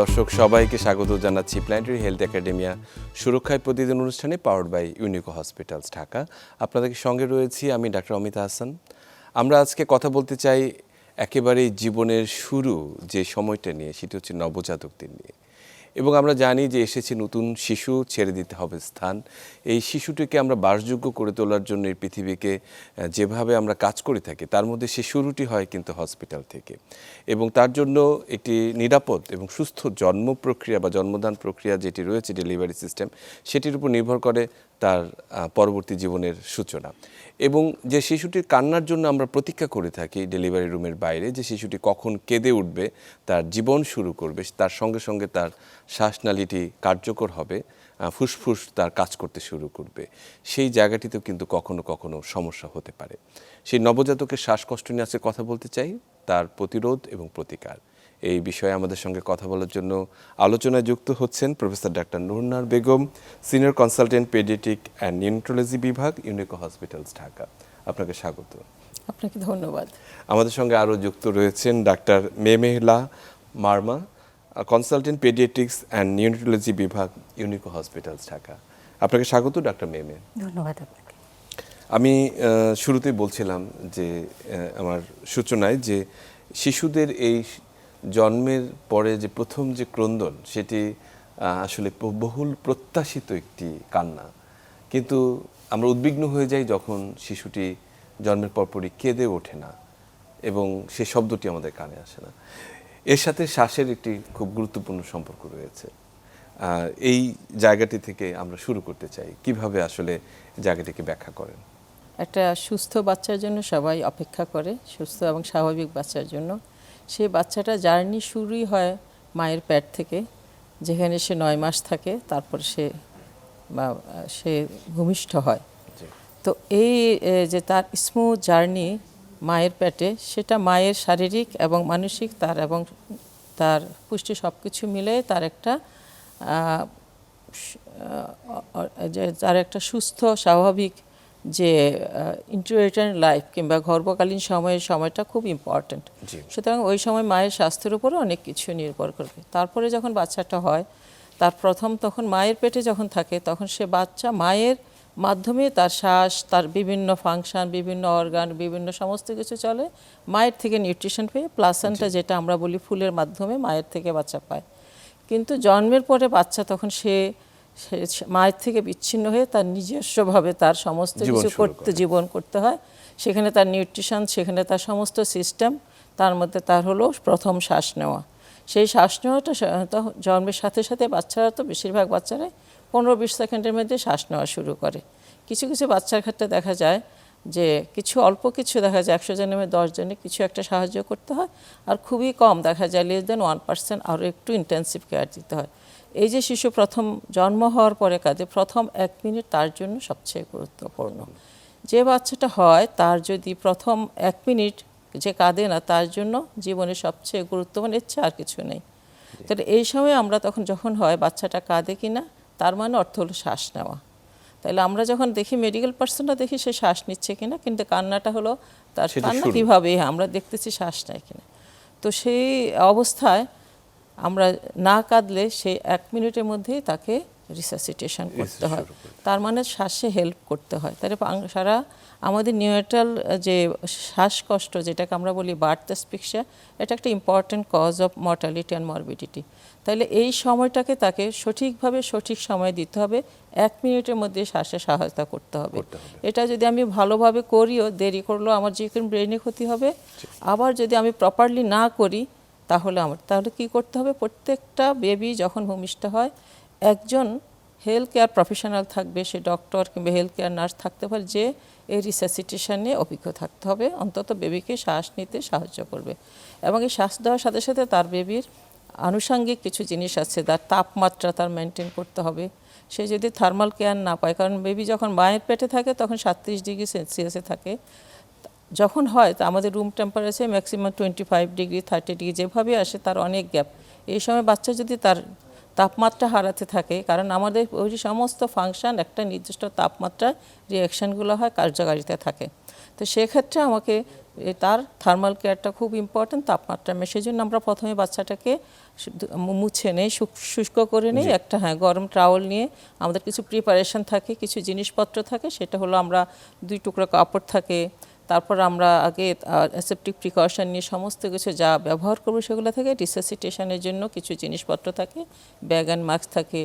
দর্শক, সবাইকে স্বাগত জানাচ্ছি প্ল্যানেটারি হেলথ একাডেমিয়া সুরক্ষায় প্রতিদিন অনুষ্ঠানে powered by Unico hospitals Dhaka আপনাদের সঙ্গে রয়েছি আমি ডাক্তার অমিতা হাসান। আমরা আজকে কথা বলতে চাই একেবারেই জীবনের শুরু যে সময়টা নিয়ে, সেটি হচ্ছে নবজাতকদের নিয়ে। এবং আমরা জানি যে এসেছে নতুন শিশু, ছেড়ে দিতে হবে স্থান। এই শিশুটিকে আমরা বাসযোগ্য করে তোলার জন্য এই পৃথিবীকে যেভাবে আমরা কাজ করে থাকি, তার মধ্যে সে শুরুটি হয় কিন্তু হসপিটাল থেকে। এবং তার জন্য একটি নিরাপদ এবং সুস্থ জন্ম প্রক্রিয়া বা জন্মদান প্রক্রিয়া যেটি রয়েছে ডেলিভারি সিস্টেম, সেটির উপর নির্ভর করে তার পরবর্তী জীবনের সূচনা। এবং যে শিশুটির কান্নার জন্য আমরা প্রতীক্ষা করে থাকি ডেলিভারি রুমের বাইরে, যে শিশুটি কখন কেঁদে উঠবে, তার জীবন শুরু করবে, তার সঙ্গে সঙ্গে তার শ্বাসনালীটি কার্যকর হবে ফুসফুস তার কাজ করতে শুরু করবে। সেই জায়গাটিতেও কিন্তু কখনো কখনো সমস্যা হতে পারে। সেই নবজাতকের শ্বাসকষ্ট নিয়ে আজকে কথা বলতে চাই, তার প্রতিরোধ এবং প্রতিকার। এই বিষয়ে আমাদের সঙ্গে কথা বলার জন্য আলোচনায় যুক্ত হচ্ছেন professor doctor Nurnahar Begum senior consultant paediatric and neonatology বিভাগ ইউনিকো হসপিটালস ঢাকা। আপনাকে স্বাগত। আপনাকে ধন্যবাদ। আমাদের সঙ্গে আরও যুক্ত রয়েছেন doctor Memehla Marma consultant paediatrics and neonatology বিভাগ ইউনিকো হসপিটালস ঢাকা। আপনাকে স্বাগত ডাক্তার মেমে। ধন্যবাদ আপনাকে। আমি শুরুতেই বলছিলাম যে আমার সূচনায় যে শিশুদের এই জন্মের পরে যে প্রথম যে ক্রন্দন, সেটি আসলে বহুল প্রত্যাশিত একটি কান্না। কিন্তু আমরা উদ্বিগ্ন হয়ে যাই যখন শিশুটি জন্মের পরপরই কেঁদে ওঠে না এবং সে শব্দটি আমাদের কানে আসে না। এর সাথে শ্বাসের একটি খুব গুরুত্বপূর্ণ সম্পর্ক রয়েছে। এই জায়গাটি থেকে আমরা শুরু করতে চাই। কীভাবে আসলে জায়গাটিকে ব্যাখ্যা করেন? একটা সুস্থ বাচ্চার জন্য সবাই অপেক্ষা করে, সুস্থ এবং স্বাভাবিক বাচ্চার জন্য। সেই বাচ্চাটা জার্নি শুরুই হয় মায়ের প্যাট থেকে যেখানে সে নয় মাস থাকে তারপর সে বা সে ভূমিষ্ঠ হয়। তো এই যে তার স্মুথ জার্নি মায়ের পেটে সেটা মায়ের শারীরিক এবং মানসিক তার এবং তার পুষ্টি সব কিছু মিলে তার একটা স- তার একটা সুস্থ স্বাভাবিক যে ইন্টিগ্রেটেড লাইফ কিংবা গর্ভকালীন সময়ের সময়টা খুব ইম্পর্ট্যান্ট সুতরাং ওই সময় মায়ের স্বাস্থ্যের উপরে অনেক কিছু নির্ভর করবে। তারপরে যখন বাচ্চাটা হয় তার প্রথম তখন মায়ের পেটে যখন থাকে তখন সে বাচ্চা মায়ের মাধ্যমে তার শ্বাস তার বিভিন্ন ফাংশন বিভিন্ন অর্গান বিভিন্ন সমস্ত কিছু চলে মায়ের থেকে নিউট্রিশন পেয়ে প্লাসেন্টা যেটা আমরা বলি ফুলের মাধ্যমে মায়ের থেকে বাচ্চা পায়। কিন্তু জন্মের পরে বাচ্চা তখন সে মায়ের থেকে বিচ্ছিন্ন হয়ে তার নিজস্বভাবে তার সমস্ত কিছু করতে জীবন করতে হয়। সেখানে তার নিউট্রিশন সেখানে তার সমস্ত সিস্টেম তার মধ্যে তার হলো প্রথম শ্বাস নেওয়া। সেই শ্বাস নেওয়াটা জন্মের সাথে সাথে বাচ্চারা তো বেশিরভাগ বাচ্চারাই পনেরো বিশ সেকেন্ডের মধ্যে শ্বাস নেওয়া শুরু করে। কিছু কিছু বাচ্চার ক্ষেত্রে দেখা যায় যে কিছু অল্প কিছু দেখা যায় একশো জনের মধ্যে দশ জনে কিছু একটা সাহায্য করতে হয় আর খুবই কম দেখা যায় লেস দেন ওয়ান পার্সেন্ট আরও একটু ইন্টেন্সিভ কেয়ার দিতে হয়। এই যে শিশু প্রথম জন্ম হওয়ার পরে কাজে প্রথম এক মিনিট তার জন্য সবচেয়ে গুরুত্বপূর্ণ। যে বাচ্চাটা হয় তার যদি প্রথম এক মিনিট যে কাঁদে না তার জন্য জীবনে সবচেয়ে গুরুত্বপূর্ণ ইচ্ছে আর কিছু নেই। তাহলে এই সময় আমরা তখন যখন হয় বাচ্চাটা কাঁদে কিনা তার মানে অর্থ হলো শ্বাস নেওয়া। তাহলে আমরা যখন দেখি মেডিকেল পার্সনটা দেখি সে শ্বাস নিচ্ছে কিনা কিন্তু কান্নাটা হলো তার কান্না। কীভাবে? আমরা দেখতেছি শ্বাস নেয় কিনা। তো সেই অবস্থায় আমরা না কাঁদলে সেই এক মিনিটের মধ্যেই তাকে রিসাসিটেশন করতে হয়। তার মানে শ্বাসে হেল্প করতে হয়। তাহলে সারা আমাদের নিউট্রাল যে শ্বাসকষ্ট যেটাকে আমরা বলি বার্থ অ্যাসপিক্সিয়া এটা একটা important cause of mortality and morbidity তাহলে এই সময়টাকে তাকে সঠিকভাবে সঠিক সময় দিতে হবে এক মিনিটের মধ্যে শ্বাসে সহায়তা করতে হবে। এটা যদি আমি ভালোভাবে করিও দেরি করলেও আমার যে কোনো ব্রেনে ক্ষতি হবে। আবার যদি আমি প্রপারলি না করি তাহলে আমার তাহলে কি করতে হবে? প্রত্যেকটা বেবি যখন ভূমিষ্ঠ হয় একজন হেলথ কেয়ার প্রফেশনাল থাকবে সে ডক্টর কিংবা হেলথ কেয়ার নার্স থাকতে পারে যে এই রিসাসিটেশন অভিজ্ঞ থাকতে হবে। অন্তত বেবিকে শ্বাস নিতে সাহায্য করবে। এবং এই শ্বাস দেওয়ার সাথে সাথে তার বেবির আনুষঙ্গিক কিছু জিনিস আছে, তার তাপমাত্রা তার মেনটেন করতে হবে। সে যদি থার্মাল কেয়ার না পায়, কারণ বেবি যখন মায়ের পেটে থাকে, তখন সাতত্রিশ ডিগ্রি সেলসিয়াসে থাকে। যখন হয়, তা আমাদের room temperature maximum twenty five degree thirty degree যেভাবে আসে তার অনেক গ্যাপ এই সময় বাচ্চা যদি তার তাপমাত্রা হারাতে থাকে। কারণ আমাদের ওই যে সমস্ত ফাংশন একটা নির্দিষ্ট তাপমাত্রায় রিয়াকশানগুলো হয় কার্যকারিতা থাকে। তো সেক্ষেত্রে আমাকে তার থার্মাল কেয়ারটা খুব ইম্পর্টেন্ট তাপমাত্রা সেই জন্য আমরা প্রথমে বাচ্চাটাকে মুছে নেই শুষ্ক করে নেই। একটা হ্যাঁ গরম ট্রাউল নিয়ে আমাদের কিছু প্রিপারেশন থাকে কিছু জিনিসপত্র থাকে সেটা হলো আমরা দুই টুকরো কাপড় থাকে তারপর আমরা আগে অ্যাসেপ্টিক প্রিকশন নিয়ে সমস্ত কিছু যা ব্যবহার করব সেগুলো থেকে রিসাসিটেশনের জন্য কিছু জিনিসপত্র থাকে ব্যাগ অ্যান্ড মাস্ক থাকে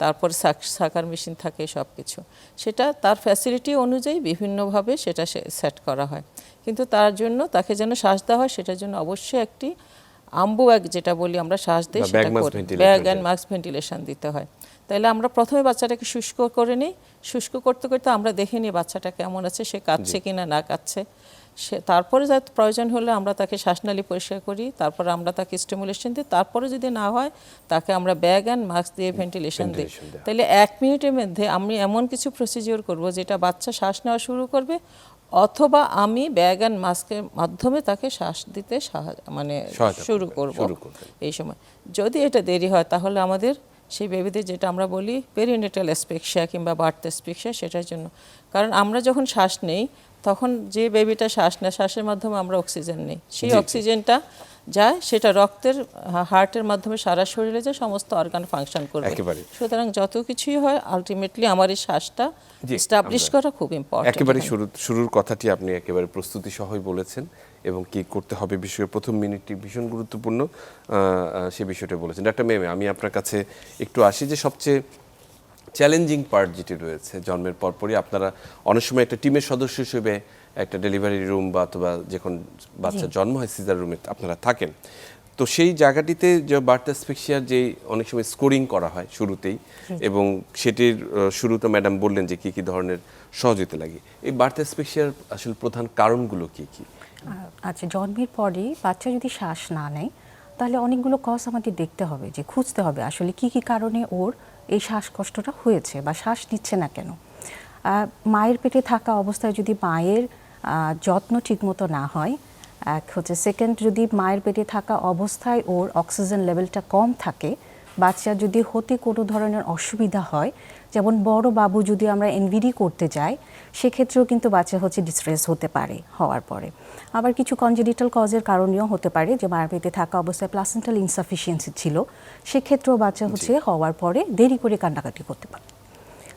তারপর সাকার মেশিন থাকে সব কিছু সেটা তার ফ্যাসিলিটি অনুযায়ী বিভিন্নভাবে সেটা সেট করা হয়। কিন্তু তার জন্য তাকে যেন শ্বাস দেওয়া হয় সেটার জন্য অবশ্যই একটি আম্বু ব্যাগ যেটা বলি আমরা শ্বাস দিই সেটা ব্যাগ। অ্যান্ড মাস্ক ভেন্টিলেশন দিতে হয়। তাহলে আমরা প্রথমে বাচ্চাটাকে শুষ্ক করে নিই। শুষ্ক করতে করতে আমরা দেখে নিই বাচ্চাটা কেমন আছে সে কাঁদছে কিনা না না কাঁদছে। সে তারপরে যা প্রয়োজন হলে আমরা তাকে শ্বাসনালী পরিষ্কার করি তারপরে আমরা তাকে স্টিমুলেশন দিই। তারপরে যদি না হয় তাকে আমরা ব্যাগ অ্যান্ড মাস্ক দিয়ে ভেন্টিলেশন দিই। তাহলে এক মিনিটের মধ্যে আমি এমন কিছু প্রসিজিওর করব যেটা বাচ্চা শ্বাস নেওয়া শুরু করবে অথবা আমি ব্যাগ অ্যান্ড মাস্কের মাধ্যমে তাকে শ্বাস দিতে সাহায্য মানে শুরু করব। এই সময়। যদি এটা দেরি হয় তাহলে আমাদের সেই বেবিদের যেটা আমরা বলি পেরিনেটাল এসপেক্সিয়া কিংবা বার্থ এসপেক্সিয়া সেটার জন্য। কারণ আমরা যখন শ্বাস নেই তখন যে বেবিটা শ্বাস নেয় শ্বাসের মাধ্যমে আমরা অক্সিজেন নেই। সেই। অক্সিজেনটা যায় সেটা রক্তের হার্টের মাধ্যমে সারা শরীরে যে সমস্ত অর্গান ফাংশন করবে। সুতরাং যত কিছুই হয় আলটিমেটলি আমার এই শ্বাসটা এস্টাবলিশ করা খুব ইম্পর্টেন্ট একেবারে শুরু শুরুর কথাটি আপনি একেবারে প্রস্তুতি সহই বলেছেন। এবং কি করতে হবে বিষয়ে প্রথম মিনিটটি ভীষণ গুরুত্বপূর্ণ সে বিষয়টা বলেছেন। ডাক্তার মেমে আমি আপনার কাছে একটু আসি যে সবচেয়ে চ্যালেঞ্জিং পার্ট যেটি রয়েছে জন্মের পরপরই আপনারা অনেক সময় একটা টিমের সদস্য হিসেবে একটা ডেলিভারি রুম বা অথবা যখন বাচ্চা জন্ম হয় সিজার রুমে আপনারা থাকেন। তো সেই জায়গাটিতে যে বার্থ অ্যাসফিক্সিয়ার যে অনেক সময় স্কোরিং করা হয় শুরুতেই এবং সেটির শুরুতে ম্যাডাম বললেন যে কি কি ধরনের সহযোগিতা লাগে। এই বার্থ অ্যাসফিক্সিয়ার আসলে প্রধান কারণগুলো কি কি? আচ্ছা জন্মের পরে বাচ্চা যদি শ্বাস না নেয়, তাহলে অনেকগুলো কজ আমাদের দেখতে হবে, যে খুঁজতে হবে আসলে কি কি কারণে ওর এই শ্বাসকষ্টটা হয়েছে বা শ্বাস নিচ্ছে না কেন। মায়ের পেটে থাকা অবস্থায় যদি মায়ের যত্ন ঠিকমতো না হয়, এক হচ্ছে সেকেন্ড যদি মায়ের পেটে থাকা অবস্থায় ওর অক্সিজেন লেভেলটা কম থাকে, বাচ্চা যদি হতে কোনো ধরনের অসুবিধা হয়, যেমন বড় বাবু যদি আমরা এনভিডি করতে যাই, সেক্ষেত্রেও কিন্তু বাচ্চা হচ্ছে ডিস্ট্রেস হতে পারে, হওয়ার পরে। আবার কিছু কনজেনিটাল কজের কারণেও হতে পারে যে মায়ের থাকা অবস্থায় প্লাসেন্টাল ইনসাফিসিয়েন্সি ছিল সেক্ষেত্রেও বাচ্চা হচ্ছে হওয়ার পরে দেরি করে কান্নাকাটি করতে পারে।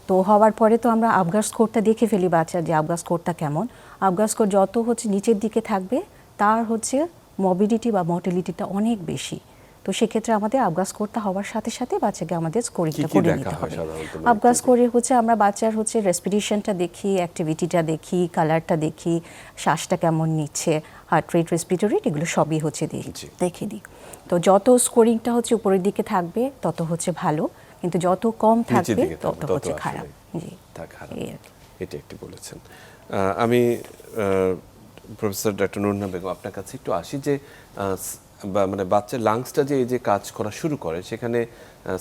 তো হওয়ার পরে তো আমরা আবগার স্কোরটা দেখে ফেলি বাচ্চা যে আবগার স্কোরটা কেমন। আবগার স্কোর যত হচ্ছে নিচের দিকে থাকবে তার হচ্ছে মবিডিটি বা মর্টিলিটিটা অনেক বেশি। তো সেক্ষেত্রে আমাদের আবগার স্কোরটা হওয়ার সাথে সাথে বাচ্চাকে আমাদের স্কোরিংটা করে নিতে হবে। সাধারণত আবগার স্কোরে হচ্ছে আমরা বাচ্চার হচ্ছে রেসপিরেশনটা দেখি অ্যাক্টিভিটিটা দেখি কালারটা দেখি শ্বাসটা কেমন নিচ্ছে হার্ট রেট রেসপিরেটরি এগুলো সবই হচ্ছে দেখি দিই। তো যত স্কোরিংটা হচ্ছে উপরের দিকে থাকবে তত হচ্ছে ভালো। কিন্তু যত কম থাকবে তত হচ্ছে খারাপ। জি। এটা একটি বলেছেন। আমি প্রফেসর ডক্টর নুরনা বেগম আপনার কাছে একটু আসি যে বা মানে বাচ্চার লাংসটা যে এই যে কাজ করা শুরু করে, সেখানে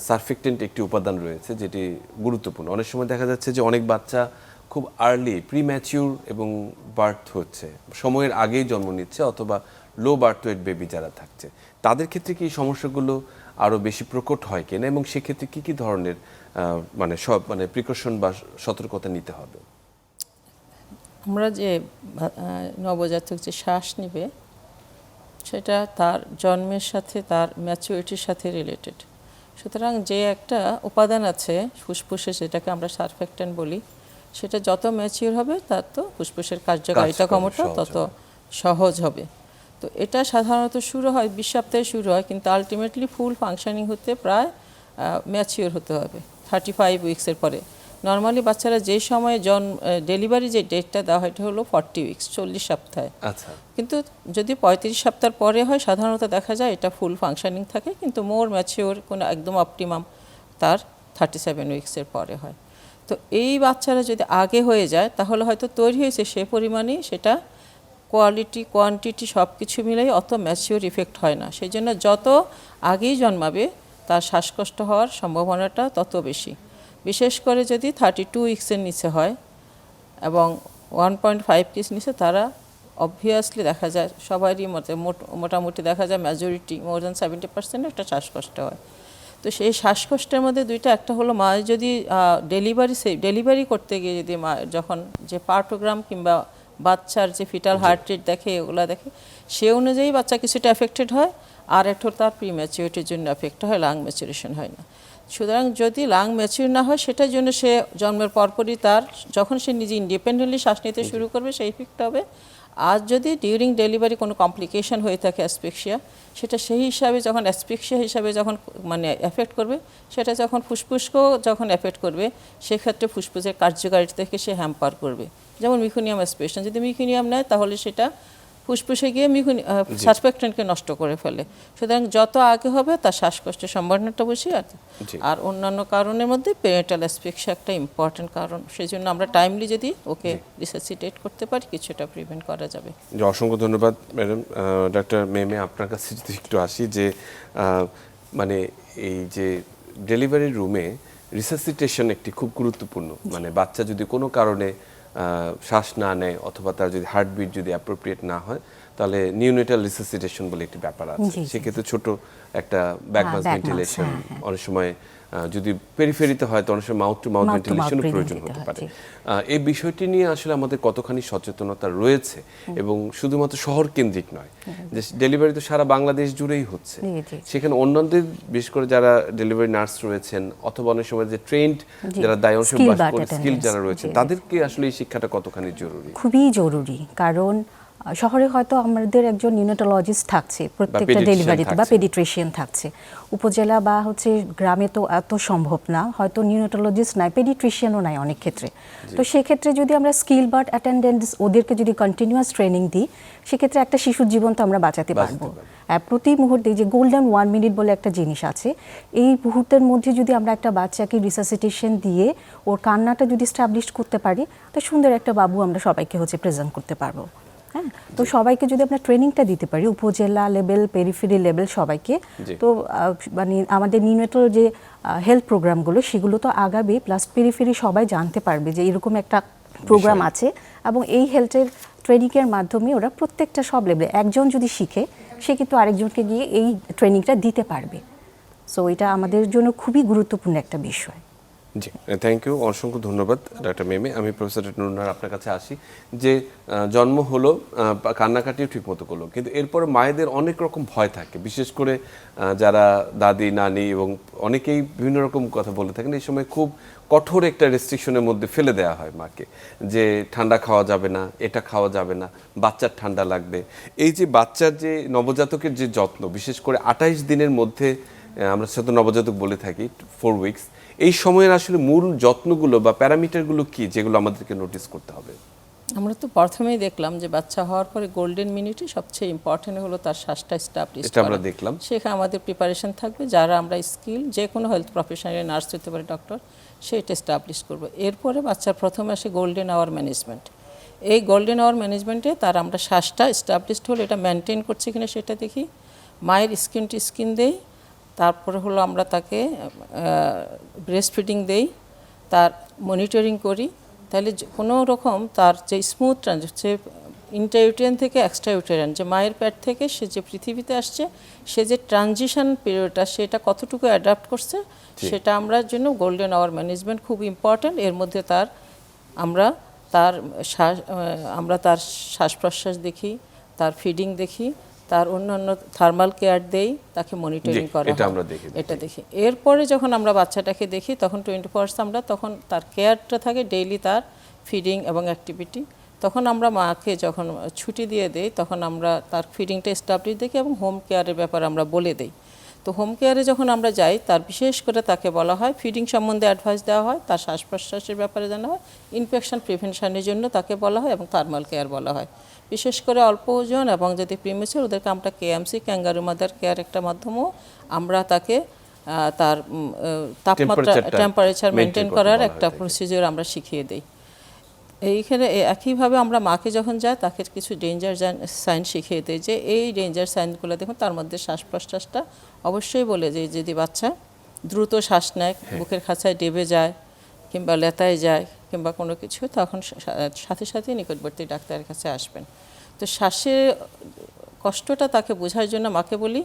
সার্ফিকটেন্ট একটি উপাদান রয়েছে যেটি গুরুত্বপূর্ণ। অনেক সময় দেখা যাচ্ছে যে অনেক বাচ্চা খুব আর্লি প্রিম্যাচিউর এবং বার্থ হচ্ছে। সময়ের আগেই জন্ম নিচ্ছে অথবা লো বার্থ ওয়েট বেবি যারা থাকছে। তাদের ক্ষেত্রে কি সমস্যাগুলো আরও বেশি প্রকট হয় কিনা এবং সেক্ষেত্রে কি কি ধরনের মানে সব মানে প্রিকশন বা সতর্কতা নিতে হবে? আমরা যে নবজাতক যে শ্বাস নেবে সেটা তার জন্মের সাথে তার ম্যাচুরিটির সাথে রিলেটেড সুতরাং যে একটা উপাদান আছে ফুসফুসে যেটাকে আমরা সারফেক্টেন্ট বলি সেটা যত ম্যাচিওর হবে তার তো ফুসফুসের কার্যকারিতা করা ক্ষমতা তত সহজ হবে। তো এটা সাধারণত শুরু হয় বিশ সপ্তাহে শুরু হয় কিন্তু আলটিমেটলি ফুল ফাংশনিং হতে প্রায় ম্যাচিওর হতে হবে থার্টি ফাইভ উইক্সের পরে। নর্মালি বাচ্চারা যে সময়ে জন ডেলিভারি যে ডেটটা দেওয়া হয় এটা হলো ফর্টি উইক্স চল্লিশ সপ্তাহে। আচ্ছা। কিন্তু যদি পঁয়ত্রিশ সপ্তাহ পরে হয় সাধারণত দেখা যায় এটা ফুল ফাংশনিং থাকে কিন্তু মোর ম্যাচিওর কোনো একদম অপটিমাম তার থার্টি সেভেন উইক্সের পরে হয়। তো এই বাচ্চারা যদি আগে হয়ে যায় তাহলে হয়তো তৈরি হয়েছে সে পরিমাণেই সেটা কোয়ালিটি কোয়ান্টিটি সব কিছু মিলেই অত ম্যাচিওর ইফেক্ট হয় না। সেই জন্য যত আগেই জন্মাবে তার শ্বাসকষ্ট হওয়ার সম্ভাবনাটা তত বেশি। বিশেষ করে যদি থার্টি টু উইক্সের নিচে হয় এবং ওয়ান পয়েন্ট ফাইভ কেস নিচে তারা অবভিয়াসলি দেখা যায় সবারই মতে মোট- মোটামুটি দেখা যায় majority more than seventy percent একটা শ্বাসকষ্ট হয়। তো সেই শ্বাসকষ্টের মধ্যে দুইটা একটা হলো মা যদি ডেলিভারি ডেলিভারি করতে গিয়ে যদি মা যখন যে পার্টোগ্রাম কিংবা বাচ্চার যে ফিটাল হার্ট রেট দেখে এগুলো দেখে সে অনুযায়ী বাচ্চা কিছুটা এফেক্টেড হয় আর একটা তার প্রি ম্যাচিউরিটির জন্য এফেক্ট হয় লাং ম্যাচুরেশন হয় না। সুতরাং যদি লাং ম্যাচিউর না হয় সেটার জন্য সে জন্মের পরপরই তার যখন সে নিজে ইন্ডিপেন্ডেন্টলি শ্বাস নিতে শুরু করবে সেই ইফেক্ট হবে। আর যদি ডিউরিং ডেলিভারি কোনো কমপ্লিকেশন হয়ে থাকে অ্যাসপেক্সিয়া সেটা সেই হিসাবে যখন অ্যাসপেক্সিয়া হিসাবে যখন মানে এফেক্ট করবে সেটা যখন ফুসফুসকেও যখন এফেক্ট করবে সেক্ষেত্রে ফুসফুসের কার্যকারিতা থেকে সে হ্যাম্পার করবে। যেমন মিকুনিয়াম অ্যাসপিরেশন যদি মিকুনিয়াম নেয় তাহলে সেটা ফুসফুসে গিয়ে মিকুনি সাসপেক্টেন্টকে নষ্ট করে ফেলে। সুতরাং যত আগে হবে তার শ্বাসকষ্টের সম্ভাবনাটা বেশি আর। আর অন্যান্য কারণের মধ্যে পেরেন্টাল অ্যাসপেক্সিয়া একটা ইম্পর্টেন্ট কারণ। সেই জন্য আমরা টাইমলি যদি ওকে রিসাসিটেট করতে পারি কিছুটা প্রিভেন্ট করা যাবে। যে অসংখ্য ধন্যবাদ ম্যাডাম ডাক্তার মেমে আপনার কাছে যদি একটু আসি যে মানে এই যে ডেলিভারি রুমে রিসাসিটেশন একটি খুব গুরুত্বপূর্ণ। মানে বাচ্চা যদি কোনো কারণে শ্বাস না নেয় অথবা তার যদি হার্টবিট যদি অ্যাপ্রোপ্রিয়েট না হয় তাহলে নিউনেটাল রিসাসিটেশন বলে একটি ব্যাপার আছে সেক্ষেত্রে ছোট একটা ব্যাকমাস back ভেন্টিলেশন হ্যাঁ, হ্যাঁ। অনেক সময় যদি পেরিফেরিতে হয় তো অনেক সময় মাউথ টু মাউথ breathing প্রয়োজন হতে পারে। এই বিষয়টি নিয়ে আসলে আমাদের কতখানি সচেতনতা রয়েছে এবং শুধুমাত্র শহর কেন্দ্রিক নয় যে ডেলিভারি তো সারা বাংলাদেশ জুড়েই হচ্ছে। সেখানে অন্যদের বিশেষ করে যারা ডেলিভারি নার্স রয়েছেন অথবা অনেক সময় যে ট্রেন্ড যারা দায় অংশ স্কিল যারা জি। তাদেরকে আসলে এই শিক্ষাটা কতখানি জরুরি? খুবই জরুরি কারণ শহরে হয়তো আমাদের একজন নিউনেটোলজিস্ট থাকছে প্রত্যেকটা ডেলিভারিতে বা। পেডিট্রিশিয়ান থাকছে। উপজেলা বা হচ্ছে গ্রামে তো এত সম্ভব না হয়তো নিউনেটোলজিস্ট নাই পেডিট্রিশিয়ানও নাই অনেক ক্ষেত্রে। তো সেক্ষেত্রে যদি আমরা স্কিল বাট অ্যাটেন্ডেন্স ওদেরকে যদি কন্টিনিউয়াস ট্রেনিং দিই সেক্ষেত্রে একটা শিশুর জীবন তো আমরা বাঁচাতে পারব। প্রতি মুহূর্তে যে গোল্ডেন ওয়ান মিনিট বলে একটা জিনিস আছে এই মুহূর্তের মধ্যে যদি আমরা একটা বাচ্চাকে রিসাসিটেশন দিয়ে ওর কান্নাটা যদি স্টাবলিশ করতে পারি তো সুন্দর একটা বাবু আমরা সবাইকে হচ্ছে প্রেজেন্ট করতে পারব। হ্যাঁ? তো সবাইকে যদি আমরা ট্রেনিংটা দিতে পারি উপজেলা লেভেল পেরিফেরি লেভেল সবাইকে তো মানে আমাদের নিউনেটাল যে হেলথ প্রোগ্রামগুলো সেগুলো তো আগাবে প্লাস পেরিফেরি সবাই জানতে পারবে যে এরকম একটা প্রোগ্রাম আছে এবং এই হেলথের ট্রেনিংয়ের মাধ্যমে ওরা প্রত্যেকটা সব লেভেলে একজন যদি শিখে সে কিন্তু আরেকজনকে গিয়ে এই ট্রেনিংটা দিতে পারবে। সো এটা আমাদের জন্য খুবই গুরুত্বপূর্ণ একটা বিষয়। জি থ্যাংক ইউ অসংখ্য ধন্যবাদ ডাক্তার মেমে আমি প্রফেসর নুরনার আপনার কাছে আসি যে জন্ম হলো কান্নাকাটিও ঠিক মতো করল, কিন্তু এরপরে মায়েদের অনেক রকম ভয় থাকে, বিশেষ করে যারা দাদি, নানি এবং অনেকেই বিভিন্ন রকম কথা বলে থাকেন, এই সময় খুব কঠোর একটা রেস্ট্রিকশনের মধ্যে ফেলে দেওয়া হয় মাকে, যে ঠান্ডা খাওয়া যাবে না, এটা খাওয়া যাবে না, বাচ্চার ঠান্ডা লাগবে। এই যে বাচ্চার যে নবজাতকের যে যত্ন, বিশেষ করে আঠাইশ দিনের মধ্যে আমরা সাথে নবজাতক বলে থাকি ফোর উইকস এই সময়ের আসলে মূল যত্নগুলো বা প্যারামিটারগুলো কি যেগুলো আমাদেরকে নোটিস করতে হবে? আমরা তো প্রথমেই দেখলাম যে বাচ্চা হওয়ার পরে গোল্ডেন মিনিটে সবচেয়ে ইম্পর্টেন্ট হলো তার শ্বাসটা স্টাবলিশ এটা আমরা দেখলাম। সেখানে আমাদের প্রিপারেশন থাকবে। যারা আমরা স্কিল যে কোনো হেলথ প্রফেশনাল নার্স হতে পারে ডক্টর সেটা স্টাবলিশ করব। এরপরে বাচ্চার প্রথমে আসে গোল্ডেন আওয়ার ম্যানেজমেন্ট এই গোল্ডেন আওয়ার ম্যানেজমেন্টে তার আমরা শ্বাসটা স্টাবলিশড হলে। এটা মেনটেন করছে কিনা সেটা দেখি। মায়ের স্কিন টু স্কিন দেই। তারপরে হলো আমরা তাকে ব্রেস্ট ফিডিং দেই তার মনিটরিং করি। তাহলে যে- কোনো রকম তার যে স্মুথ ট্রানজ হচ্ছে ইন্টারইউটেরিয়ান থেকে এক্সট্রা ইউটেরিয়ান যে মায়ের পেট থেকে সে যে পৃথিবীতে আসছে সে যে ট্রানজিশন পিরিয়ডটা সেটা কতটুকু অ্যাডাপ্ট করছে সেটা আমরা জন্য গোল্ডেন আওয়ার ম্যানেজমেন্ট খুব ইম্পর্ট্যান্ট এর মধ্যে তার আমরা তার শ্বাস আমরা তার শ্বাস প্রশ্বাস দেখি তার ফিডিং দেখি তার অন্যান্য থার্মাল কেয়ার দেই তাকে মনিটরিং করা এটা আমরা দেখি। এটা দেখি। এরপরে যখন আমরা বাচ্চাটাকে দেখি তখন টোয়েন্টি ফোর আমরা তখন তার কেয়ারটা থাকে ডেইলি তার ফিডিং এবং অ্যাক্টিভিটি তখন আমরা মাকে যখন ছুটি দিয়ে দেই তখন আমরা তার ফিডিংটা স্টাবলিশ দেখি এবং হোম কেয়ারের ব্যাপারে আমরা বলে দেই। তো হোম কেয়ারে যখন আমরা যাই তার বিশেষ করে তাকে বলা হয় ফিডিং সম্বন্ধে অ্যাডভাইস দেওয়া হয় তার শ্বাস প্রশ্বাসের ব্যাপারে জানা হয় ইনফেকশন প্রিভেনশনের জন্য তাকে বলা হয় এবং থার্মাল কেয়ার বলা হয় বিশেষ করে অল্প ওজন এবং যদি প্রিমেচার ওদেরকে আমরা কেএমসি ক্যাঙ্গারু মাদার কেয়ার একটা মাধ্যমেও আমরা তাকে তার তাপমাত্রা টেম্পারেচার মেনটেন করার একটা। প্রসিজিওর আমরা শিখিয়ে দিই এইখানে একইভাবে আমরা মাকে যখন যাই তাকে কিছু ডেঞ্জার সাইন শিখিয়ে দিই যে এই ডেঞ্জার সাইনগুলো দেখুন তার মধ্যে শ্বাস প্রশ্বাসটা অবশ্যই বলে যে যদি বাচ্চা দ্রুত শ্বাস নেয় বুকের খাঁচায় ডেবে যায় কিংবা লেতায় যায় কিংবা কোনো কিছু তখন সাথে সাথে নিকটবর্তী ডাক্তারের কাছে আসবেন। তো শ্বাসের কষ্টটা তাকে বোঝার জন্য মাকে বলি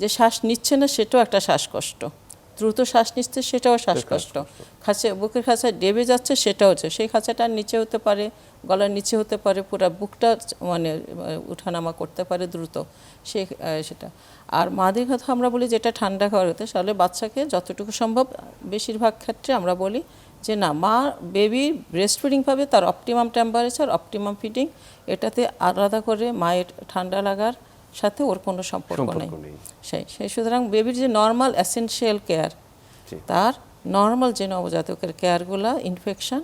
যে শ্বাস নিচ্ছে না সেটাও একটা শ্বাসকষ্ট। দ্রুত শ্বাস নিচ্ছে সেটাও শ্বাসকষ্ট। খাঁচা বুকের খাঁচা ডেবে যাচ্ছে সেটাও হচ্ছে। সেই খাঁচাটার নিচে হতে পারে গলার নিচে হতে পারে পুরো বুকটা মানে উঠানামা করতে পারে দ্রুত। সে সেটা। আর মাদের কথা আমরা বলি যেটা ঠান্ডা খাওয়ার হতে তাহলে বাচ্চাকে যতটুকু সম্ভব বেশিরভাগ ক্ষেত্রে আমরা বলি যে না মা বেবি ব্রেস্ট ফিডিং পাবে তার অপটিমাম টেম্পারেচার অপটিমাম ফিডিং এটাতে আলাদা করে মায়ের ঠান্ডা লাগার সাথে ওর কোনো সম্পর্ক নেই। সেই সেই সুতরাং বেবির যে নর্মাল অ্যাসেনশিয়াল কেয়ার তার নর্মাল যে নবজাতকের কেয়ারগুলো ইনফেকশন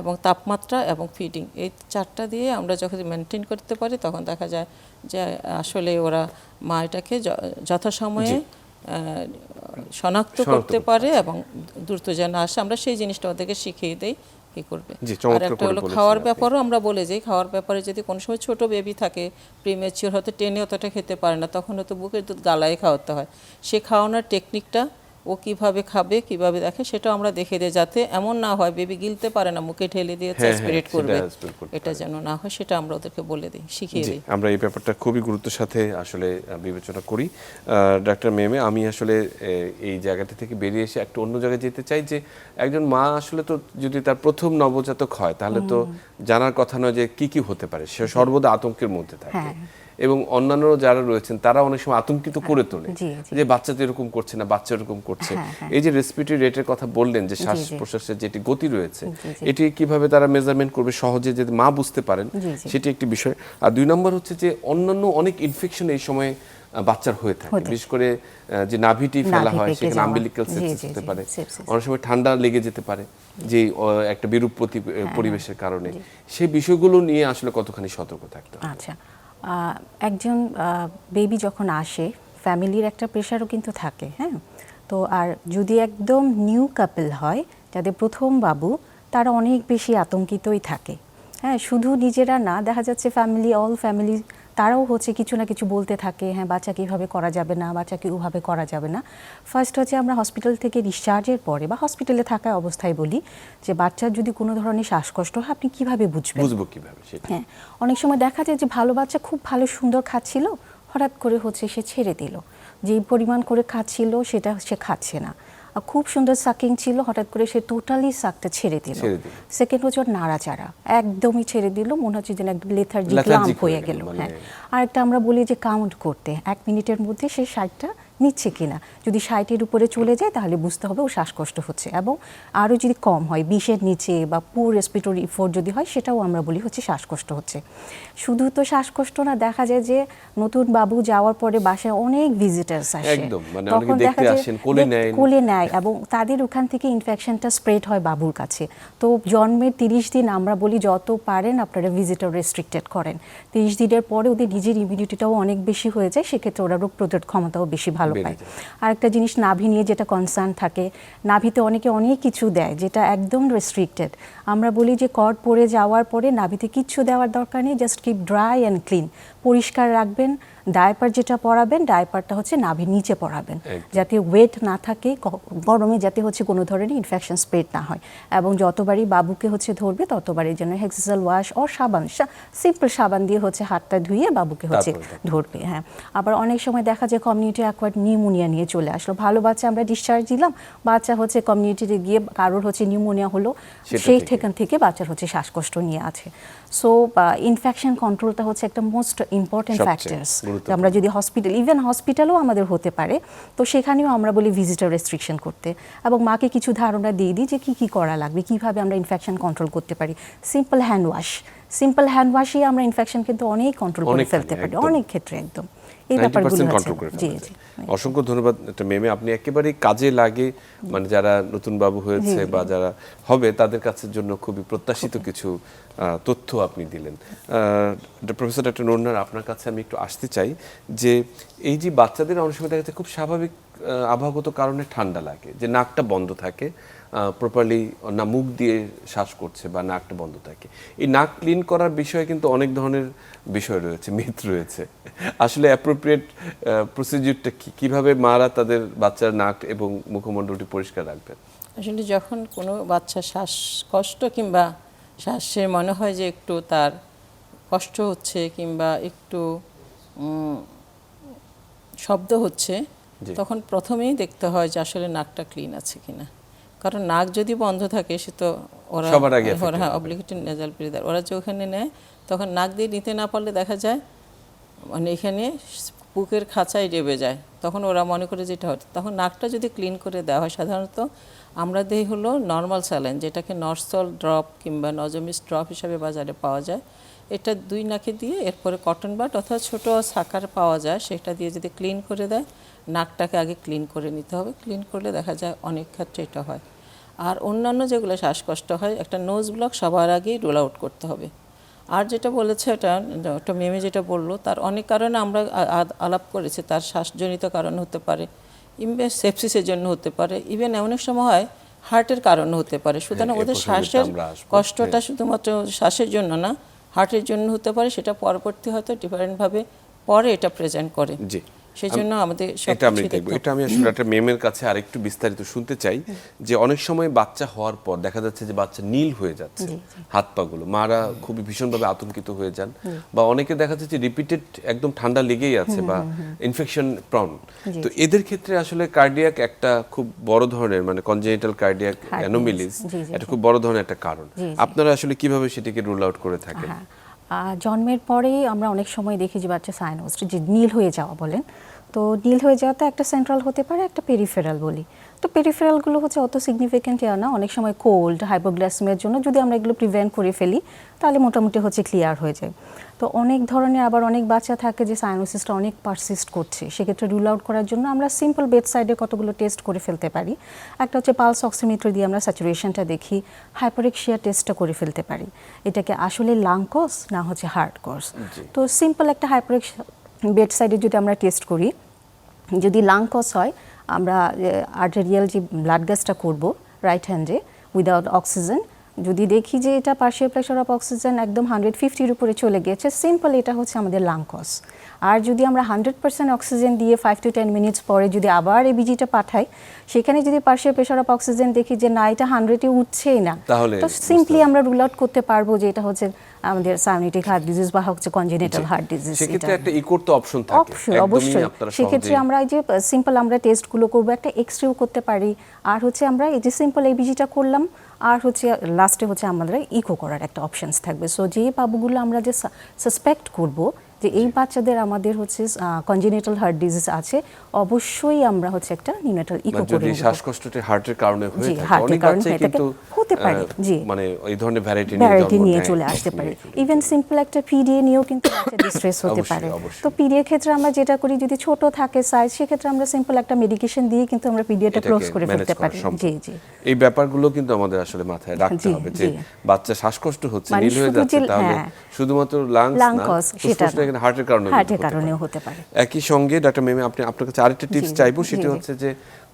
এবং তাপমাত্রা এবং ফিডিং এই চারটা দিয়ে আমরা যখন মেনটেন করতে পারি তখন দেখা যায় যে আসলে ওরা মা এটাকে যথাসময়ে শনাক্ত করতে পারে। এবং দ্রুত যেন আসে। আমরা সেই জিনিসটা ওদেরকে শিখিয়ে দেই। কি করবে? আর একটা হলো খাওয়ার ব্যাপারও আমরা বলে যাই খাওয়ার ব্যাপারে যদি কোনো সময় ছোট বেবি থাকে প্রিমেচিওর হয়তো টেনে অতটা খেতে পারে না তখন হয়তো বুকের দুধ গালায় খাওয়াতে হয়। সে খাওয়ানোর টেকনিকটা ও কীভাবে খাবে কীভাবে দেখে সেটাও আমরা দেখে দিই যাতে এমন না হয় বেবি গিলতে পারে না মুখে ঠেলে দিয়ে হ্যাঁ, হ্যাঁ, স্পিরিট করবে। এটা যেন না হয় সেটা আমরা ওদেরকে বলে দিই শিখিয়ে দিই। আমরা এই ব্যাপারটা খুবই গুরুত্বের সাথে আসলে বিবেচনা করি। ডাক্তার মেমে আমি আসলে এই জায়গাটা থেকে বেরিয়ে এসে একটা অন্য জায়গায় যেতে চাই যে একজন মা আসলে তো যদি তার প্রথম নবজাতক হয় তাহলে তো জানার কথা নয় যে কি কি হতে পারে সে সর্বদা আতঙ্কের মধ্যে থাকে। হ্যাঁ। এবং অন্যান্য যারা রয়েছেন তারা অনেক সময় আতঙ্কিত করে তোলে। যে বাচ্চা তো এরকম করছে না বাচ্চা এরকম করছে। হ্যাঁ, হ্যাঁ। এই যে রেসপিরেটরি রেটের কথা বললেন যে শ্বাস প্রশ্বাসের যেটি গতি রয়েছে। এটি কীভাবে তারা মেজারমেন্ট করবে সহজে যদি মা বুঝতে পারেন। সেটি একটি বিষয়। আর দুই নম্বর হচ্ছে যে অন্যান্য অনেক ইনফেকশন এই সময় বাচ্চার হয়ে থাকে। বিশেষ করে যে নাভিটি ফেলা হয় সেখানে। আম্বিলিক্যাল সেপসিস হতে পারে। অনেক সময় ঠান্ডা লেগে যেতে পারে যে একটা বিরূপ প্রতি হ্যাঁ, পরিবেশের কারণে। সেই বিষয়গুলো নিয়ে আসলে কতখানি সতর্ক থাকতে আচ্ছা। একজন বেবি যখন আসে ফ্যামিলির একটা প্রেশারও কিন্তু থাকে হ্যাঁ? তো আর যদি একদম নিউ কাপল হয়, যাদের প্রথম বাবু, তারা অনেক বেশি আতঙ্কিতই থাকে হ্যাঁ? শুধু নিজেরা না, দেখা যাচ্ছে ফ্যামিলি অল ফ্যামিলি তারাও হচ্ছে কিছু না কিছু বলতে থাকে হ্যাঁ বাচ্চাকে এইভাবে করা যাবে না বাচ্চাকে ওভাবে করা যাবে না। ফার্স্ট হচ্ছে আমরা হসপিটাল থেকে ডিসচার্জের পরে বা হসপিটালে থাকা অবস্থায় বলি যে বাচ্চার যদি কোনো ধরনের শ্বাসকষ্ট হয় আপনি কীভাবে বুঝবেন? বুঝব কীভাবে হ্যাঁ অনেক সময় দেখা যায় যে ভালো বাচ্চা খুব ভালো সুন্দর খাচ্ছিল হঠাৎ করে হচ্ছে সে ছেড়ে দিল। যে পরিমাণ করে খাচ্ছিল সেটা সে খাচ্ছে না। খুব সুন্দর সাকিং ছিল হঠাৎ করে সে টোটালি সাকটা ছেড়ে দিল। সেকেন্ড হচ্ছে ওর নাড়াচাড়া একদমই ছেড়ে দিল মনে হচ্ছে যেন একদম লেথার্জিক লাম্প হয়ে গেল, হ্যাঁ। আর একটা আমরা বলি যে কাউন্ট করতে এক মিনিটের মধ্যে সে ষাটটা নিচ্ছে কিনা। যদি ষাটের উপরে চলে যায় তাহলে বুঝতে হবে ও শ্বাসকষ্ট হচ্ছে এবং আরও যদি কম হয় বিশের নিচে বা পুর রেসপিরেটরি ফোর যদি হয় সেটাও আমরা বলি হচ্ছে শ্বাসকষ্ট হচ্ছে। শুধু তো শ্বাসকষ্ট না দেখা যায় যে নতুন বাবু যাওয়ার পরে বাসায় অনেক ভিজিটার্স আসে। মানে দেখতে আসেন, কোলে কোলে নেয় এবং তাদের ওখান থেকে ইনফেকশনটা স্প্রেড হয় বাবুর কাছে। তো জন্মের তিরিশ দিন আমরা বলি যত পারেন আপনারা ভিজিটর রেস্ট্রিক্টেড করেন। তিরিশ দিনের পরে ওদের নিজের ইমিউনিটিটাও অনেক বেশি হয়ে যায় সেক্ষেত্রে ওরা রোগ প্রতিরোধ ক্ষমতাও বেশি ভালো বেড়ে পায়। আরেকটা জিনিস নাভি নিয়ে যেটা কনসার্ন থাকে নাভিতে অনেকে অনেক কিছু দেয় যেটা একদম রেস্ট্রিক্টেড আমরা বলি যে কর্ড পরে যাওয়ার পরে নাভিতে কিচ্ছু দেওয়ার দরকার নেই just keep dry and clean পরিষ্কার রাখবেন ডায়পার যেটা পরাবেন ডায়পারটা হচ্ছে নাভির নিচে পরাবেন যাতে ওয়েট না থাকে গরমে যাতে হচ্ছে কোনো ধরনের ইনফেকশন স্প্রেড না হয় এবং যতবারই বাবুকে হচ্ছে ধরবে ততবারই যেন হেক্সিসাল ওয়াশ ও সাবান সিম্পল সাবান দিয়ে হচ্ছে হাতটা ধুয়ে বাবুকে হচ্ছে। ধরবে হ্যাঁ আবার অনেক সময় দেখা যায় কমিউনিটি অ্যাকোয়ার্ড নিউমোনিয়া নিয়ে চলে আসলো ভালো বাচ্চা আমরা ডিসচার্জ দিলাম বাচ্চা হচ্ছে কমিউনিটিতে গিয়ে কারোর হচ্ছে নিউমোনিয়া হলো সেই। সেখান থেকে বাচ্চার হচ্ছে শ্বাসকষ্ট নিয়ে আছে সো ইনফেকশন কন্ট্রোলটা হচ্ছে একটা মোস্ট ইম্পর্টেন্ট ফ্যাক্টরস। আমরা যদি হসপিটাল ইভেন হসপিটালও আমাদের হতে পারে তো সেখানেও আমরা বলি ভিজিটার রেস্ট্রিকশন করতে। এবং মাকে কিছু ধারণা দিয়ে দিই যে কী কী করা লাগবে কীভাবে আমরা ইনফেকশন কন্ট্রোল করতে পারি। Simple hand wash simple hand ওয়াশই আমরা ইনফেকশন কিন্তু অনেক কন্ট্রোল করে ফেলতে পারি অনেক ক্ষেত্রে একদম। এই ব্যাপারগুলো কন্ট্রোল করে জি জি অসংখ্য ধন্যবাদ একটা মেমে আপনি একেবারেই কাজে লাগে মানে যারা নতুন বাবু হয়েছে বা যারা হবে তাদের কাছে জন্য খুবই প্রত্যাশিত কিছু আহ, তথ্য আপনি দিলেন। প্রফেসর ডক্টর নন্নার আপনার কাছে আমি একটু আসতে চাই যে এই যে বাচ্চাদের অনেক সময় দেখা যাচ্ছে খুব স্বাভাবিক আবহাওয়াগত কারণে ঠান্ডা লাগে, যে নাকটা বন্ধ থাকে প্রপারলি না মুখ দিয়ে শ্বাস করছে বা নাকটা বন্ধ থাকে এই নাক ক্লিন করার বিষয়ে কিন্তু অনেক ধরনের বিষয় রয়েছে মিথ রয়েছে আসলে অ্যাপ্রোপ্রিয়েট প্রসিডিউরটা কি, কীভাবে মারা তাদের বাচ্চার নাক এবং মুখমণ্ডলটি পরিষ্কার রাখবেন আসলে যখন কোনো বাচ্চা শ্বাস কষ্ট কিংবা শ্বাসে মনে হয় যে একটু তার কষ্ট হচ্ছে কিংবা একটু শব্দ হচ্ছে। তখন প্রথমেই দেখতে হয় যে আসলে নাকটা ক্লিন আছে কিনা। কারণ নাক যদি বন্ধ থাকে সে তো ওরা ওরা অব্লিগেটেড নেজাল ব্রিদার ওরা যে ওখানে নেয় তখন নাক দিয়ে নিতে না পারলে দেখা যায় মানে এখানে বুকের খাঁচায় ডেবে যায়। তখন ওরা মনে করে যেটা হয় তখন নাকটা যদি ক্লিন করে দেওয়া হয় সাধারণত আমরা দেই হলো নর্মাল স্যালাইন যেটাকে নর্সল ড্রপ কিংবা নজমিস ড্রপ হিসাবে বাজারে পাওয়া যায়। এটা দুই নাকে দিয়ে এরপরে কটন বাট অথবা ছোটো সাকার পাওয়া যায় সেটা দিয়ে যদি ক্লিন করে দেয় নাকটাকে আগে ক্লিন করে নিতে হবে। ক্লিন করলে দেখা যায় অনেক ক্ষেত্রে এটা হয়। আর অন্যান্য যেগুলো শ্বাসকষ্ট হয় একটা নোজ ব্লক সবার আগেই রোল আউট করতে হবে। আর যেটা বলেছে এটা একটা মেমে যেটা বলল তার অনেক কারণে আমরা আলাপ করেছি তার শ্বাসজনিত কারণ হতে পারে ইমবে সেপসিসের জন্য হতে পারে ইভেন অনেক সময় হয় হার্টের কারণ হতে পারে। সুতরাং হ্যাঁ, ওদের শ্বাসের কষ্টটা শুধুমাত্র শ্বাসের জন্য না হার্টের জন্য হতে পারে সেটা পরবর্তী হয়তো ডিফারেন্টভাবে পরে এটা প্রেজেন্ট করে। জি। সেই জন্য আমাদের এটা আমি দেখব। এটা আমি আসলে একটা মেমের কাছে আরেকটু বিস্তারিত শুনতে চাই যে অনেক সময় বাচ্চা হওয়ার পর দেখা যাচ্ছে যে বাচ্চা নীল হয়ে যাচ্ছে হাত পা গুলো মারা খুবই ভীষণভাবে আতঙ্কিত হয়ে যান বা অনেকে দেখা যাচ্ছে যে রিপিটেড একদম ঠান্ডা লেগেই আছে বা ইনফেকশন প্রন তো এদের ক্ষেত্রে আসলে কার্ডিয়াক একটা খুব বড় ধরনের মানে কনজেনিটাল কার্ডিয়াক অ্যানোমিলিস এটা খুব বড় ধরনের একটা কারণ। আপনারা আসলে কীভাবে সেটাকে রুল আউট করে থাকেন? জন্মের পরেই আমরা অনেক সময় দেখি যে বাচ্চা সাইনোস যে নীল হয়ে যাওয়া বলেন। তো নীল হয়ে যাওয়াতে একটা সেন্ট্রাল হতে পারে, একটা পেরিফেরাল বলি। তো পেরিফেরালগুলো হচ্ছে অত সিগনিফিক্যান্ট না অনেক সময় কোল্ড হাইপোগ্লাসমিয়ার জন্য যদি আমরা এগুলো প্রিভেন্ট করে ফেলি তাহলে মোটামুটি হচ্ছে ক্লিয়ার হয়ে যায়। তো অনেক ধরনের আবার অনেক বাচ্চা থাকে যে সাইনোসিসটা অনেক পারসিস্ট করছে। সেক্ষেত্রে রুল আউট করার জন্য আমরা সিম্পল বেড সাইডে কতগুলো টেস্ট করে ফেলতে পারি। একটা হচ্ছে পালস অক্সিমিটার দিয়ে আমরা স্যাচুরেশনটা দেখি হাইপারেক্সিয়া টেস্টটা করে ফেলতে পারি। এটাকে আসলে লাং না হচ্ছে হার্ট কস তো সিম্পল একটা হাইপারেক্সিয়া বেড সাইডে যদি আমরা টেস্ট করি যদি লাং কস হয় আমরা আর্টেরিয়াল যে ব্লাড গ্যাসটা করব রাইট হ্যান্ডে উইদাউট অক্সিজেন যদি দেখি যে এটা পার্শিয়াল প্রেশার অফ অক্সিজেন একদম হান্ড্রেড ফিফটির উপরে চলে গিয়েছে সিম্পল এটা হচ্ছে আমাদের লাং কস আর যদি আমরা হান্ড্রেড পার্সেন্ট অক্সিজেন দিয়ে ফাইভ টু টেন মিনিটস পরে যদি আবার এবিজিটা পাঠাই সেখানে যদি পার্শিয়াল প্রেশার অফ অক্সিজেন দেখি যে না এটা হান্ড্রেডে উঠছেই না তাহলে তো সিম্পলি আমরা রুল আউট করতে পারব যে এটা হচ্ছে আমাদের সাইনোটিক হার্ট ডিজিজ বা হচ্ছে কনজেনিটাল হার্ট ডিজিজ সেক্ষেত্রে একটা ইকোর তো অপশন থাকে। অবশ্যই। অবশ্যই সেক্ষেত্রে আমরা এই যে সিম্পল আমরা টেস্টগুলো করব একটা এক্স রেও করতে পারি। আর হচ্ছে আমরা এই যে সিম্পল এবিজিটা করলাম আর হচ্ছে লাস্টে হচ্ছে আমাদের ইকো করার একটা অপশনস থাকবে। সো যে বাবুগুলো আমরা যে সাসপেক্ট করব যে এই বাচ্চাদের আমাদের হচ্ছে কনজেনিটাল হার্ট ডিজিজ আছে অবশ্যই আমরা হচ্ছে একটা নিউনেটাল ইকো মানে করে যদি নেব। হার্টের কারণে হয়ে থাকে অনেক কারণে। কিন্তু হতে পারে, জি। মানে এই ধরনের ভ্যারাইটি ভ্যারাইটি নিয়ে চলে আসতে পারে ইভেন সিম্পল একটা পিডিএ নিয়েও কিন্তু বাচ্চা ডিস্ট্রেস হতে পারে তো পিডিএ ক্ষেত্রে আমরা যেটা করি যদি ছোট থাকে সাইজ সেক্ষেত্রে আমরা সিম্পল একটা মেডিকেশন দিয়ে কিন্তু আমরা পিডিএটা ক্লোজ করে ফেলতে পারি জি জি এই ব্যাপারগুলো কিন্তু আমাদের আসলে মাথায় রাখতে হবে যে। বাচ্চা শ্বাসকষ্ট হচ্ছে মানে নীল হয়ে যাচ্ছে তাহলে হ্যাঁ। শুধুমাত্র লাংস না সেটা এখানে হার্টের কারণে হার্টের কারণেও হতে পারে। একই সঙ্গে ডাক্তার মেমে আপনি আপনার কাছে আরেকটা টিপস চাইব সেটা হচ্ছে যে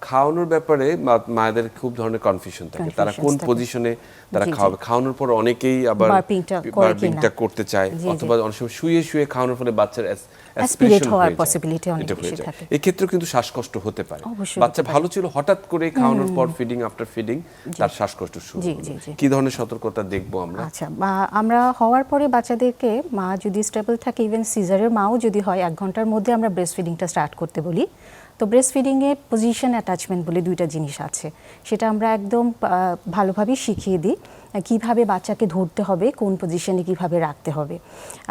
খাওয়ানোর ব্যাপারে মায়েদের খুব ধরনের কনফিউশন থাকে। তারা কোন পজিশনে তারা। খাওয়াবে? খাওয়ানোর পর অনেকেই আবার। বার্পিংটা করতে চায়। অথবা অনেক সময় শুয়ে শুয়ে খাওয়ানোর ফলে বাচ্চার অ্যাস- Aspirate হওয়ার পসিবিলিটি অনেক বেশি থাকে। এই ক্ষেত্রে কিন্তু শ্বাসকষ্ট হতে পারে। বাচ্চা ভালো ছিল হঠাৎ করে খাওয়ানোর পর ফিডিং আফটার ফিডিং তার শ্বাসকষ্ট শুরু। কি ধরনের সতর্কতা দেখব আমরা? আচ্ছা আমরা হওয়ার পরে বাচ্চাদেরকে মা যদি স্টেবল থাকে ইভেন সিজারের মাও যদি হয় এক ঘণ্টার মধ্যে আমরা ব্রেস্ট ফিডিংটা স্টার্ট করতে বলি। তো ব্রেস্ট ফিডিংয়ে পজিশন অ্যাটাচমেন্ট বলে দুইটা জিনিস আছে। সেটা আমরা একদম আহ, ভালোভাবেই শিখিয়ে দিই কীভাবে বাচ্চাকে ধরতে হবে কোন পজিশনে কীভাবে রাখতে হবে।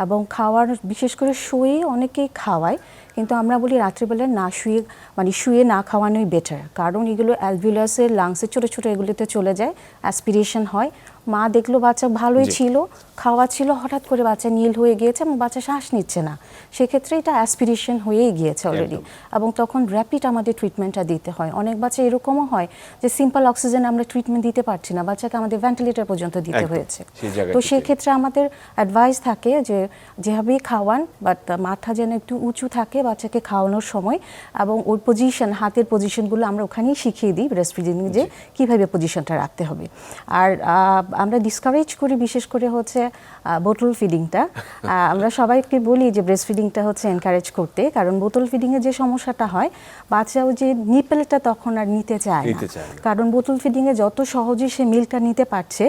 এবং খাওয়ার বিশেষ করে শুয়ে অনেকে খাওয়ায় কিন্তু আমরা বলি রাত্রিবেলা না শুয়ে মানে শুয়ে না খাওয়ানোই বেটার কারণ এগুলো অ্যালভিউলাসের লাংসের ছোটো ছোটো এগুলোতে চলে যায় অ্যাসপিরেশন হয় মা দেখল বাচ্চা ভালোই ছিল খাওয়া ছিল হঠাৎ করে বাচ্চা নীল হয়ে গিয়েছে এবং বাচ্চা শ্বাস নিচ্ছে না। সেক্ষেত্রে এটা অ্যাসপিরেশন হয়েই গিয়েছে অলরেডি এবং তখন র্যাপিড আমাদের ট্রিটমেন্টটা দিতে হয়। অনেক বাচ্চা এরকমও হয় যে সিম্পল অক্সিজেন আমরা ট্রিটমেন্ট দিতে পারছি না বাচ্চাকে আমাদের ভেন্টিলেটর পর্যন্ত দিতে হয়েছে। তো সেক্ষেত্রে আমাদের অ্যাডভাইস থাকে যে যেভাবেই খাওয়ান বাট মাথা যেন একটু উঁচু থাকে বাচ্চাকে খাওয়ানোর সময় এবং ওর পজিশন হাতের পজিশনগুলো আমরা ওখানেই শিখিয়ে দিই ব্রেস্ট ফিডিং যে কীভাবে পজিশনটা রাখতে হবে। আর আমরা ডিসকারেজ করি বিশেষ করে হচ্ছে বোতল ফিডিংটা আমরা সবাইকে বলি যে ব্রেস্ট ফিডিংটা হচ্ছে এনকারেজ করতে কারণ বোতল ফিডিংয়ে যে সমস্যাটা হয় বাচ্চাও যে নিপেলটা তখন আর নিতে চায় না। কারণ বোতল ফিডিংয়ে যত সহজে সে মিল্কটা নিতে পারছে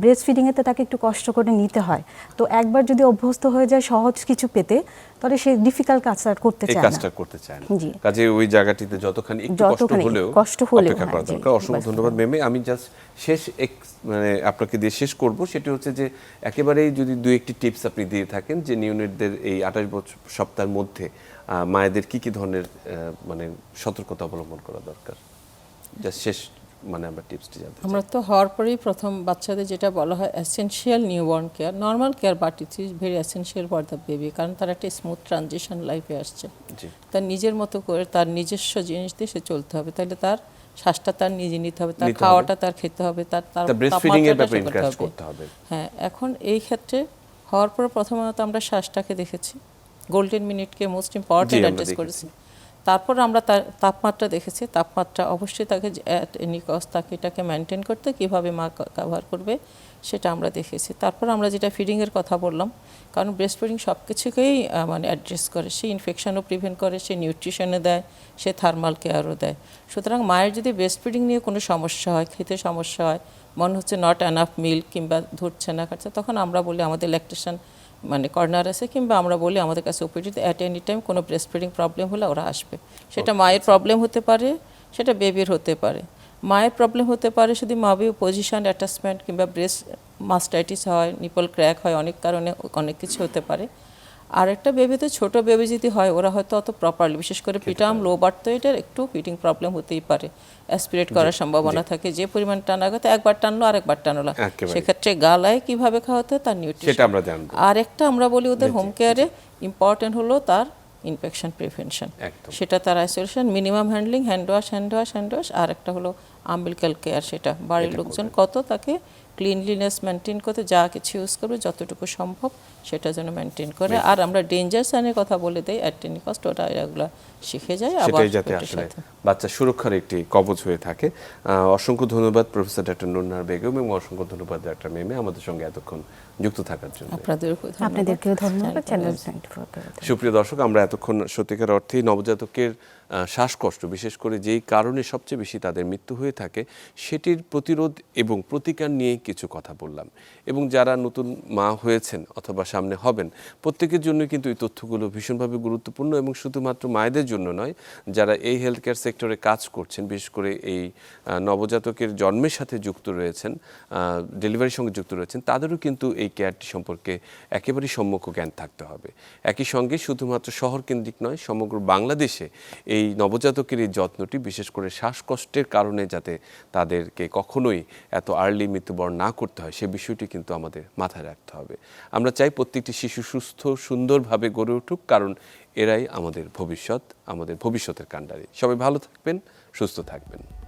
ব্রেস্ট ফিডিংয়েতে তাকে একটু কষ্ট করে নিতে হয়। তো একবার যদি অভ্যস্ত হয়ে যায় সহজ কিছু পেতে তাহলে সে ডিফিকাল্ট কাজটা আর করতে চায় না। কাজটা করতে চায় না। জি। কাজে ওই জায়গাটিতে যতখানি একটু কষ্ট হলেও কষ্ট হলেও, অপেক্ষা করা হ্যাঁ, দরকার। অসংখ্য ধন্যবাদ। মেমে আমি জাস্ট শেষ এক মানে আপনাকে দিয়ে শেষ করব। সেটি হচ্ছে যে একেবারেই যদি দু একটি টিপস আপনি দিয়ে থাকেন যে নিউনেটদের এই আঠাশ বছর সপ্তাহের মধ্যে মায়েদের কি কি ধরনের মানে সতর্কতা অবলম্বন করা দরকার? জাস্ট শেষ মানে আমরা টিপসটি জানতে আমরা তো হওয়ার পরেই প্রথম বাচ্চাদের যেটা বলা হয় essential newborn care normal care but it is very essential for the baby কারণ তার একটা স্মুথ ট্রানজিশন লাইফে আসছে। তার নিজের মতো করে তার নিজস্ব জিনিস দিয়ে সে চলতে হবে। তাহলে তার শ্বাসটা তার নিজে নিতে হবে তার খাওয়াটা তার খেতে হবে তার তার ব্রেস্টফিডিং এর ব্যাপারে সে করতে হবে। হ্যাঁ এখন এই ক্ষেত্রে হওয়ার পর প্রথমত আমরা শ্বাসটাকে দেখেছি। গোল্ডেন মিনিটকে মোস্ট ইম্পর্টেন্ট অ্যাড্রেস করেছি। তারপর আমরা তার তাপমাত্রা দেখেছি, তাপমাত্রা অবশ্যই তাকে অ্যাট তাকে এটাকে মেনটেন করতে কীভাবে মা কভার করবে সেটা আমরা দেখেছি। তারপর আমরা যেটা ফিডিংয়ের কথা বললাম, কারণ ব্রেস্ট ফিডিং সব কিছুকেই মানে অ্যাড্রেস করে। সে ইনফেকশনও প্রিভেন্ট করে, সে নিউট্রিশনে দেয়, সে থার্মাল কেয়ারও দেয়। সুতরাং মায়ের যদি ব্রেস্ট ফিডিং নিয়ে কোনো সমস্যা হয়, খেতে সমস্যা হয়, মনে হচ্ছে নট অ্যানাফ মিল্ক কিংবা ধরছে না খাচ্ছে, তখন আমরা বলি আমাদের ল্যাকটেশন মানে কর্নার আছে কিংবা আমরা বলি আমাদের কাছে ওপিডিতে অ্যাট এনি টাইম কোনো ব্রেস্ট ফিডিং প্রবলেম হলে ওরা আসবে। সেটা মায়ের প্রবলেম হতে পারে সেটা বেবির হতে পারে। মায়ের প্রবলেম হতে পারে শুধু মাবি পজিশন অ্যাটাচমেন্ট কিংবা ব্রেস্ট মাস্টাইটিস হয় নিপল ক্র্যাক হয় অনেক কারণে অনেক কিছু হতে পারে। আর একটা বেবিতে ছোট বেবি যদি হয় ওরা হয়তো অত প্রপারলি বিশেষ করে পিটাম লো বার্থ তো এটার একটু ফিটিং প্রবলেম হতেই পারে। অ্যাসপিরেট করার সম্ভাবনা থাকে যে পরিমাণ টানা কথা একবার টানলো আরেকবার টানলো। সেক্ষেত্রে গালায় কীভাবে খাওয়াতে তার নিউট্রিশন সেটা আমরা জানব। আর একটা আমরা বলি ওদের হোম কেয়ারে ইম্পর্টেন্ট হলো তার ইনফেকশন প্রিভেনশন সেটা তার isolation minimum handling hand wash hand wash hand wash আর একটা হলো আম্বিলিক্যাল কেয়ার সেটা। বাড়ির লোকজন কত তাকে ক্লিনলিনেস মেনটেন করতে যা কিছু ইউজ করবে যতটুকু সম্ভব সেটা যেন মেনটেন করে। আর আমরা ডেঞ্জার সাইনের কথা বলে দেই অ্যাট এনি কস্ট ওটা এগুলো শিখে যায় আবার যাতে আসলে বাচ্চা সুরক্ষার একটি কবচ হয়ে থাকে। অসংখ্য ধন্যবাদ প্রফেসর ডক্টর নুন্নার বেগম এবং অসংখ্য ধন্যবাদ ডক্টর মেমে আমাদের সঙ্গে এতক্ষণ যুক্ত থাকার জন্য। আপনাদেরকেও ধন্যবাদ। চ্যানেল সুপ্রিয় দর্শক আমরা এতক্ষণ সত্যিকার অর্থে নবজাতকের শ্বাসকষ্ট বিশেষ করে যেই কারণে সবচেয়ে বেশি তাদের মৃত্যু হয়ে থাকে সেটির প্রতিরোধ এবং প্রতিকার নিয়ে কিছু কথা বললাম। এবং যারা নতুন মা হয়েছেন অথবা সামনে হবেন প্রত্যেকের জন্য কিন্তু এই তথ্যগুলো ভীষণভাবে গুরুত্বপূর্ণ এবং শুধুমাত্র মায়েদের জন্য নয় যারা এই হেলথ কেয়ার সেক্টরে কাজ করছেন বিশেষ করে এই নবজাতকের জন্মের সাথে যুক্ত রয়েছেন ডেলিভারির সঙ্গে যুক্ত রয়েছেন তাদেরও কিন্তু এই কেয়ারটি সম্পর্কে একেবারেই সম্মুখ জ্ঞান থাকতে হবে। একই সঙ্গে শুধুমাত্র শহর কেন্দ্রিক নয়, সমগ্র বাংলাদেশে এই নবজাতকের এই যত্নটি, বিশেষ করে শ্বাসকষ্টের কারণে যাতে তাদেরকে কখনোই এত আর্লি মৃত্যুবরণ না করতে হয়, সে বিষয়টি কিন্তু আমাদের মাথায় রাখতে হবে। আমরা চাই প্রত্যেকটি শিশু সুস্থ, সুন্দরভাবে গড়ে উঠুক, কারণ এরাই আমাদের ভবিষ্যৎ, আমাদের ভবিষ্যতের কাণ্ডারি। সবাই ভালো থাকবেন, সুস্থ থাকবেন।